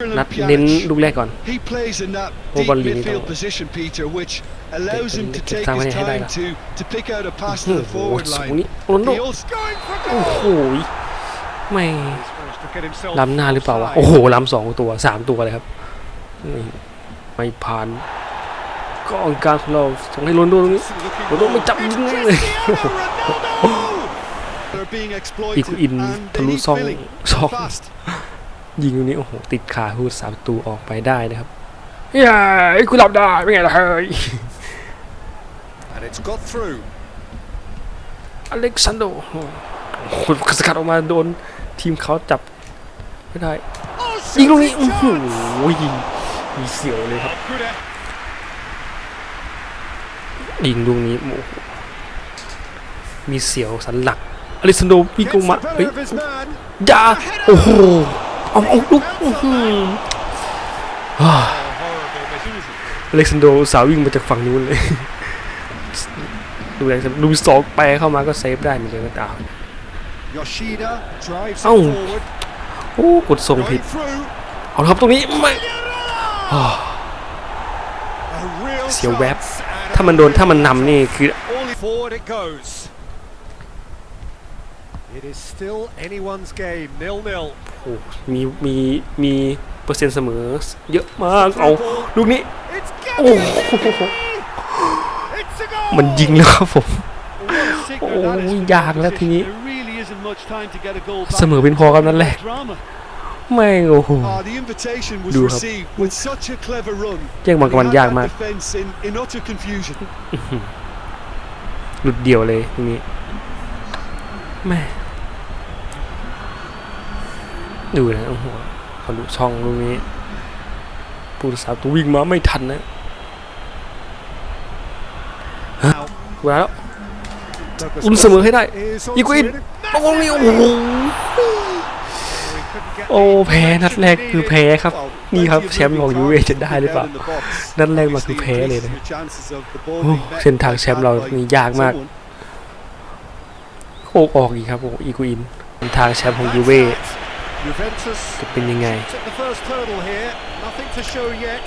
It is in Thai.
นัดเน้นลูกแรกก่อน He plays in that Oh, deep ball leading midfield down. position, Peter, which allows him to Take take time his ahead, time Ida. to, to pick out a pass โอ้ to the โห forward สูง line. นี้โรนลโด He also going for โอ้โห goal. ไม่ He's managed to get himself ล้ำหน้าหรือเปล่าวะ offside. โอ้โหล้ำสองตัวสามตัวเลยครับนี่ไม่ผ่านกองกลางของเราส่งให้โรนลโดตรงนี้ Looking โรนลโดไม่จับยิงเลย They're being อีกุ exploited อิน and ทะ they ลุ need ซอง filling ซอง fast. ยิงตรงนี้โอ้โหติดขาพูดสามประตูออกไปได้นะครับอย่าไอ้กูหลับได้ไม่ไงล่ะเฮ้ย And it's got through. อเล็กซานโดโอ้โหสกัดออกมาโดนทีมเขาจับไม่ได้ Oh, ยิงตรงนี้ shooting โอ้โห chance. ยิงมีเสียวเลยครับ Good effort. ยิงลูกนี้โอ้โหมีเสียวสันหลักอลิซันโดวิ่ง Gets ลงมา the เฮ้ย better of his man. อย่าโอ้โห เอาเอาลูกอเล็กซานโดสาววิ่งมาจากฝั่งนู้นเลย ดูแรงดูสองแปรเข้ามาก็เซฟได้เหมือนกันก็ตาม Yoshida drives it Oh. forward. โอ้กดส่งผิด เอาครับตรงนี้ไม่เสียวแวบ ถ้ามันโดนถ้ามันนำนี่คือ it goes. It is still anyone's game, nil-nil. โอ้มีมีมีเปอร์เซ็นต์เสมอเยอะมาก เอาลูกนี้ It's โอ้ Gabby. โห It's a goal. มันยิงแล้วครับผม What a signal that is Oh, from the ยากแล้วทีนี้ opposition. There really isn't much time to get a goal back. เสมอเป็นพอกันนั่นแหละ Drama. แม่งโอ้โห Ah, the invitation was Do have- received with such a clever run. แย่งบอลกับมัน He had ยาก that มาก defence in, in utter confusion. หลุดเดี่ยวเลยตรงนี้แม่ ดูนะโอ้โหพอดูช่องตรงนี้ผู้รักษาตัววิ่งมาไม่ทันนะฮะแล้วอุ่นเสมอให้ได้อีกวิน onto it. โอ้โหนี่โอ้โหโอ้แพ้นัดแรกคือแพ้ครับ นี่ครับแชมป์ของยูเอจะได้หรือเปล่านัดแรกมาคือแพ้เลยนะเส้นทางแชมป์เรานี่ยากมากโคกออกอีกครับโอ้อีกูอินทางแชมป์ของยูเว่ Juventus จะเป็นยังไง took the first hurdle here. Nothing to show yet.